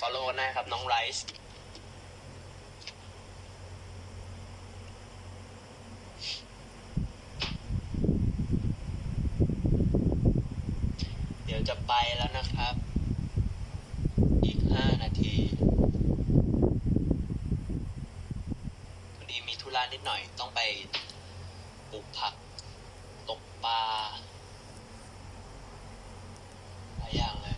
follow กันได้ครับ น้องไรซ์เดี๋ยวจะไปแล้วนะครับ อีกห้านาทีพอดีมีธุระนิดหน่อยต้องไปปลูกผัก ตกปลาหลายอย่างเลย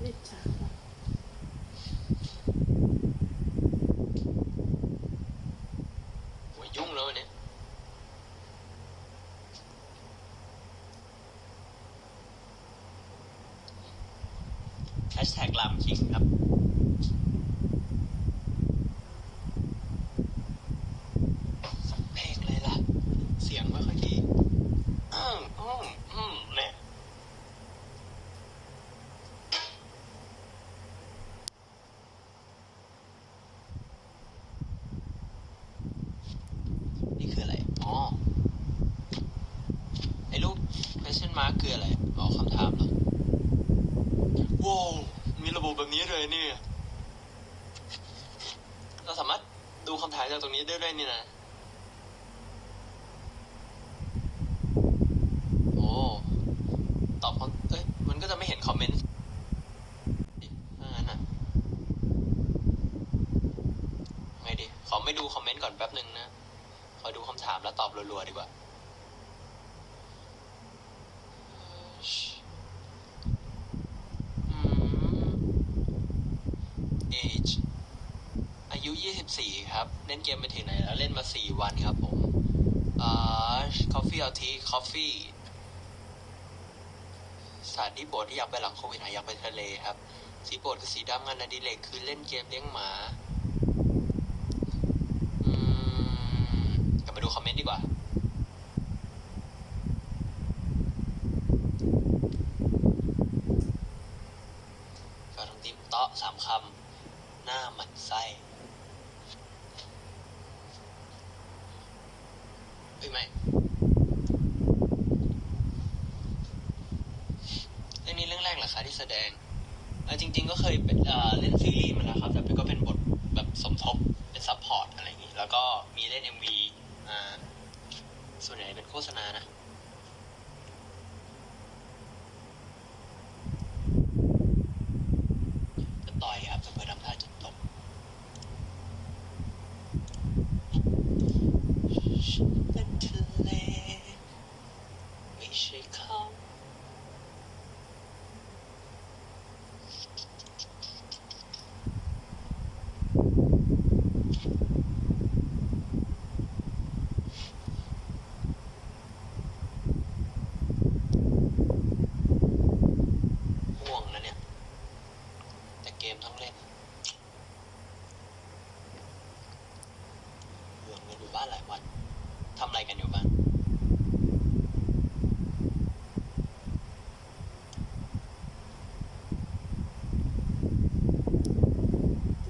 ไม่จ้าว่ะ โหัวยุ่งแล้ววันนี้แฮชแท็กลามคิงครับสักเพลงเลยล่ะ เสียงไม่ค่อยดีอืมอืมอืมเนี่ยนี่คืออะไร อ๋อ ไอ้ลูก question mark คืออะไร อ๋อคำถามเหรอว้าวมีระ บบแบบนี้เลยนี่ เราสามารถดูคำถามจากตรงนี้ได้ด้วยนี่นะ โอ้ ตอบคำเอ้ย มันก็จะไม่เห็นคอมเมนต์ถ้างั้นอะ ไงดี ขอไม่ดูคอมเมนต์ก่อนแป๊บหนึ่งนะ ขอดูคำถามแล้วตอบรัวๆดีกว่า อืม age อายุ 24 ครับ เล่นเกมไปถึงไหนแล้ว เล่นมา 4 วันครับผมอ่า coffee เอาที coffee สถานที่โปรดที่อยากไปหลังโควิดอะอยากไปทะเลครับ สีโปรดคือสีดำงานอดิเรกคือเล่นเกมเลี้ยงหมาอืมกลับมาดูคอมเมนต์ดีกว่ากรทำติ๊บเตาะสามคำ น้าหมันไส้เฮ้ยไม่เรื่องนี้เรื่องแรกเหรอคะที่แสดงเอ่อจริง ๆ ก็เคยเป็นเล่นซีรีส์มาแล้วครับ แต่ก็เป็นบทแบบสมทบเป็นซัพพอร์ตอะไรอย่างงี้ แล้วก็มีเล่น MV อ่าส่วนใหญ่เป็นโฆษณานะต่อยครับจะเพื่อทำท่าจุดตบฉันเป็นทะเลไม่ใช่เขา ห่วงนะเนี่ย แต่เกมต้องเล่นเบื่อเงินอยู่บ้านหลายวันทำอะไรกันอยู่บ้าง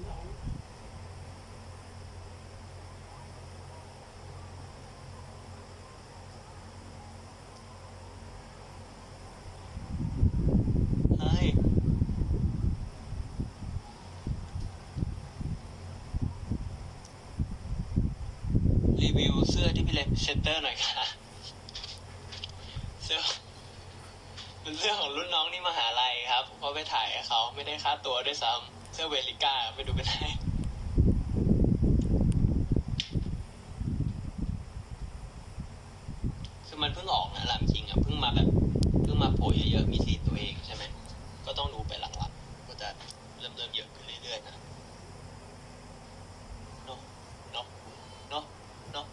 ร้อง เฮ้ย รีวิวเสื้อที่ พี่เล็กเซนเตอร์หน่อยค่ะเสื้อเป็นเรื่องของรุ่นน้องที่มหาลัยครับเพราะไปถ่ายเขาไม่ได้ค่าตัวด้วยซ้ำเสื้อเวลิก้าไปดูกันได้คือมันเพิ่งออกนะลามคิงอะเพิ่งมาแบบเพิ่งมาโผล่เยอะๆมีสีตัวเองใช่ไหม ก็ต้องดูไปหลังๆก็จะเริ่มเริ่มเยอะขึ้นเรื่อยๆนะเนาะเนาะเนาะเนาะ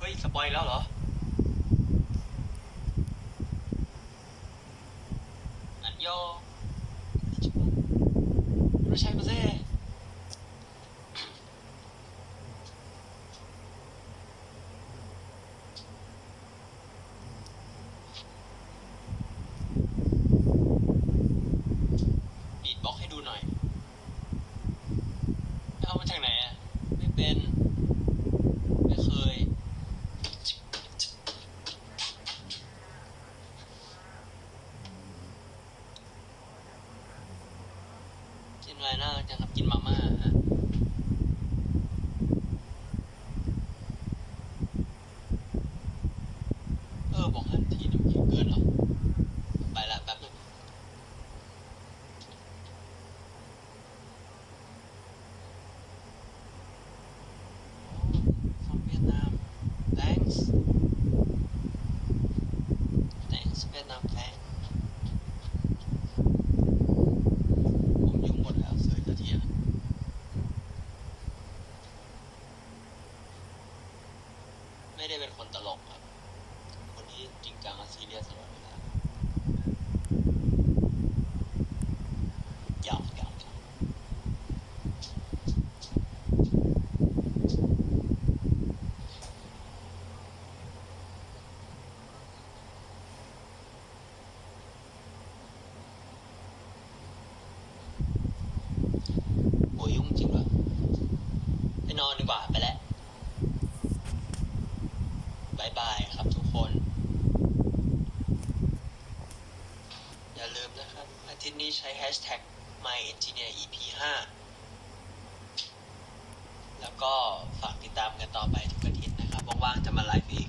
เฮ้ย สปอยแล้วเหรอ อันโยไม่ใช่มาเซ่ เอามาจากไหนอะ ไม่เป็น ไม่เคย กิน อะไรน่าจะครับกินมาม่าฮะ เออ บอกทันทีน้ำเขียวเกินเหรอ ไปละแป๊บนึง from Vietnam thanks thanks Vietnam thanks ผมยุ่งหมดแล้วเสยกระเทียมไม่ได้เป็นคนตลกครับ คนที่จริงจังและซี เรียสตลอดเวลาหยอกหยอกหยอกโอ้ยยุ่งจริงวะไปนอนดีกว่าไปแล้วบายบายครับทุกคน อย่าลืม ที่นี้ใช้ hashtag myengineerep 5 แล้วก็ฝากติดตามกันต่อไปทุกอาทิตย์นะครับ ว่างๆจะมาไลฟ์อีก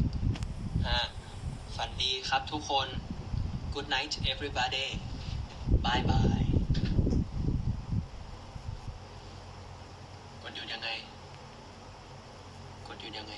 ฮะฝันดีครับทุกคน good night everybody bye bye กดหยุดยังไง กดหยุดยังไง